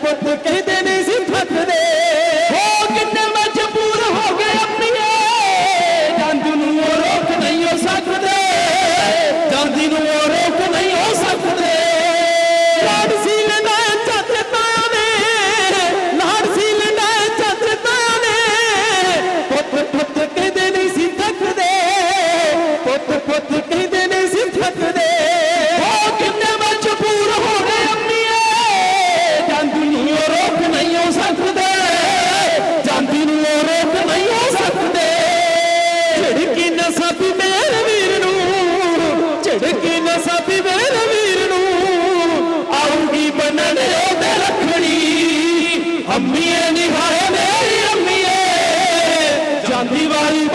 ਪੁੱਤ ਕਹਿੰਦੇ ਨਹੀਂ ਸੀ ਥੱਕਦੇ ਹੋ ਕਿੰਨੇ ਮਜਬੂਰ ਹੋ ਗਏ ਆਪਣੀਏ। ਦੰਦ ਨੂੰ ਰੋਕ ਨਹੀਂ ਹੋ ਸਕਦੇ। ਦੰਦ ਨੂੰ ਰੋਕ ਨਹੀਂ ਹੋ ਸਕਦੇ। ਲਾੜ ਸੀ ਲੈਂਦਾ ਚਾਚਤਾਂ ਨੇ ਲਾੜ ਸੀ ਲੈਂਦਾ ਚਾਚਤਾਂ ਨੇ ਪੁੱਤ ਪੁੱਤ ਕਹਿੰਦੇ ਨਹੀਂ ਸੀ ਥੱਕਦੇ ਪੁੱਤ ਪੁੱਤ ਦਿਓ ਤੇ ਰੱਖਣੀ। ਅੰਮੀਏ ਨਿਭਾਏ ਮੇਰੀ ਅੰਮੀਏ ਜਾਂਦੀ ਵਾਲੀ